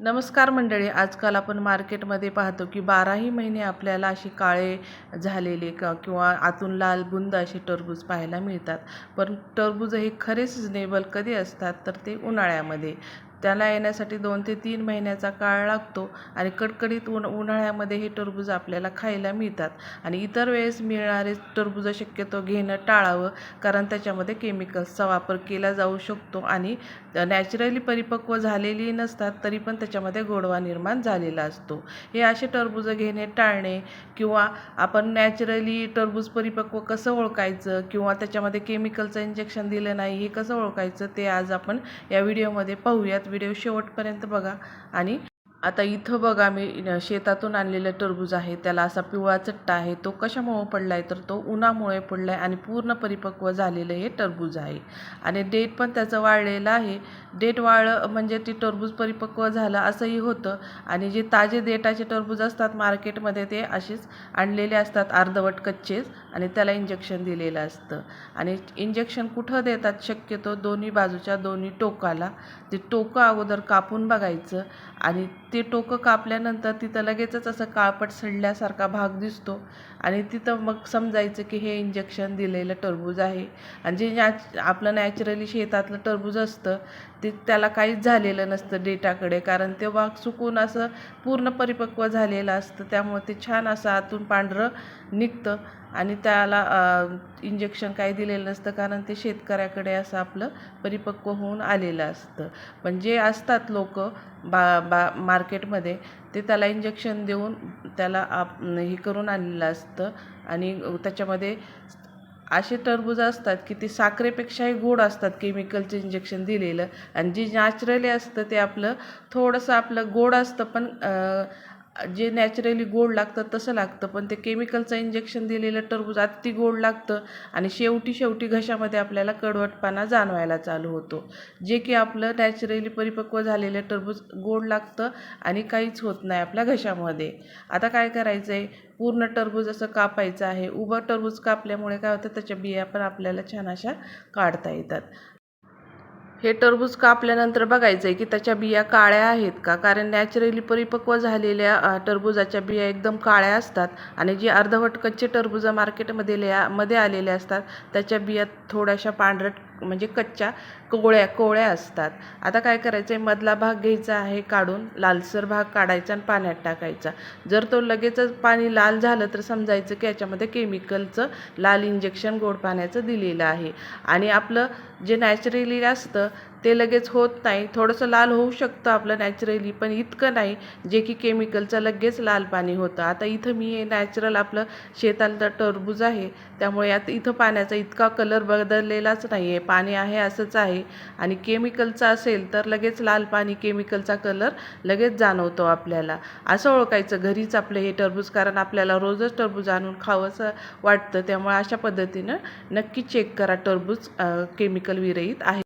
नमस्कार मंडळी आजकाल आपण मार्केटमध्ये पाहतो की बाराही महिने आपल्याला असे काळे झालेले क किंवा आतून लाल बुंद असे टरबूज पाहायला मिळतात. पण टरबूज हे खरे सिजनेबल कधी असतात? तर ते उन्हाळ्यामध्ये. त्याला येण्यासाठी दोन ते तीन महिन्याचा काळ लागतो आणि कडकडीत उन उन्हाळ्यामध्ये हे टरबूज आपल्याला खायला मिळतात. आणि इतर वेळेस मिळणारे टरबूज शक्यतो घेणं टाळावं कारण त्याच्यामध्ये केमिकल्सचा वापर केला जाऊ शकतो आणि नॅचरली परिपक्व झालेली नसतात तरी पण त्याच्यामध्ये गोडवा निर्माण झालेला असतो. हे असे टरबूज घेणे टाळणे किंवा आपण नॅचरली टरबूज परिपक्व कसं ओळखायचं किंवा त्याच्यामध्ये केमिकलचं इंजेक्शन दिलं नाही हे कसं ओळखायचं ते आज आपण या व्हिडिओमध्ये पाहूयात. व्हिडिओ शेवटपर्यंत बघा. आणि आता इथं बघा मी शेतातून आणलेलं टरबूज आहे त्याला असा पिवळा चट्टा आहे तो कशामुळे पडला आहे तर तो उन्हामुळे पडला आहे आणि पूर्ण परिपक्व झालेलं हे टरबूज आहे. आणि डेट पण त्याचं वाळलेलं आहे. डेट वाळलं म्हणजे ती टरबूज परिपक्व झालं असंही होतं. आणि जे ताजे देटाचे टरबूज असतात मार्केटमध्ये ते असेच आणलेले असतात अर्धवट कच्चेच आणि त्याला इंजेक्शन दिलेलं असतं. आणि इंजेक्शन कुठं देतात? शक्यतो दोन्ही बाजूच्या दोन्ही टोकाला. ते टोकं अगोदर कापून बघायचं आणि ते टोकं कापल्यानंतर तिथं लगेचच असं काळपट सडल्यासारखा भाग दिसतो. आणि तिथं मग समजायचं की हे इंजेक्शन दिलेलं टरबूज आहे. आणि जे नॅच आपलं नॅचरली शेतातलं टरबूज असतं ते त्याला काहीच झालेलं नसतं डेटाकडे. कारण ते भाग सुकून असं पूर्ण परिपक्व झालेलं असतं. त्यामुळे ते छान असं आतून पांढरं निघतं. आणि त्याला इंजेक्शन काही दिलेलं नसतं कारण ते शेतकऱ्याकडे असं आपलं परिपक्व होऊन आलेलं असतं. पण जे असतात लोक बा बा मार्केटमध्ये ते त्याला इंजेक्शन देऊन त्याला आप हे करून आणलेलं असतं. आणि त्याच्यामध्ये असे टरबूज असतात की ते साखरेपेक्षाही गोड असतात केमिकलचं इंजेक्शन दिलेलं. आणि जे नॅचरली असतं ते आपलं थोडंसं आपलं गोड असतं पण जे नॅचरली गोड लागतं तसं लागतं. पण ते केमिकलचं इंजेक्शन दिलेलं टरबूज अति गोड लागतं आणि शेवटी शेवटी घशामध्ये आपल्याला कडवटपणा जाणवायला चालू होतो. जे की आपलं नॅचरली परिपक्व झालेलं टरबूज गोड लागतं आणि काहीच होत नाही आपल्या घशामध्ये. आता काय करायचं आहे पूर्ण टरबूज असं कापायचं आहे. उभं टरबूज कापल्यामुळे काय होतं? त्याच्या बिया पण आपल्याला छान अशा काढता येतात. हे टरबूज कापल्यानंतर बघायचं आहे की त्याच्या बिया काळ्या आहेत का? कारण नॅचरली परिपक्व झालेल्या टरबूजाच्या बिया एकदम काळ्या असतात आणि जी अर्धवट कच्चे टरबूज मार्केटमध्ये मध्ये आलेले असतात त्याच्या बिया थोड्याशा पांढरट म्हणजे कच्च्या कोवळ्या कोवळ्या असतात. आता काय करायचं आहे मधला भाग घ्यायचा आहे काढून लालसर भाग काढायचा आणि पाण्यात टाकायचा. जर तो लगेचच पाणी लाल झालं तर समजायचं की याच्यामध्ये केमिकलचं लाल इंजेक्शन गोड पाण्याचं दिलेलं आहे. आणि आपलं जे नॅचरली असतं ते लगेच होत नाही. थोडंसं लाल होऊ शकतं आपलं नॅचरली पण इतकं नाही जे की केमिकलचं लगेच लाल पाणी होतं. आता इथं मी हे नॅचरल आपलं शेतातलं टरबूज आहे त्यामुळे यात इथं पाण्याचा इतका कलर बदललेलाच नाही आहे पाणी आहे असंच आहे. आणि केमिकलचं असेल तर लगेच लाल पाणी केमिकलचा कलर लगेच जाणवतो आपल्याला. असं ओळखायचं घरीच आपलं हे टरबूज कारण आपल्याला रोजच टरबूज आणून खावंसं वाटतं. त्यामुळे अशा पद्धतीनं नक्की चेक करा टरबूज केमिकल विरहित आहे.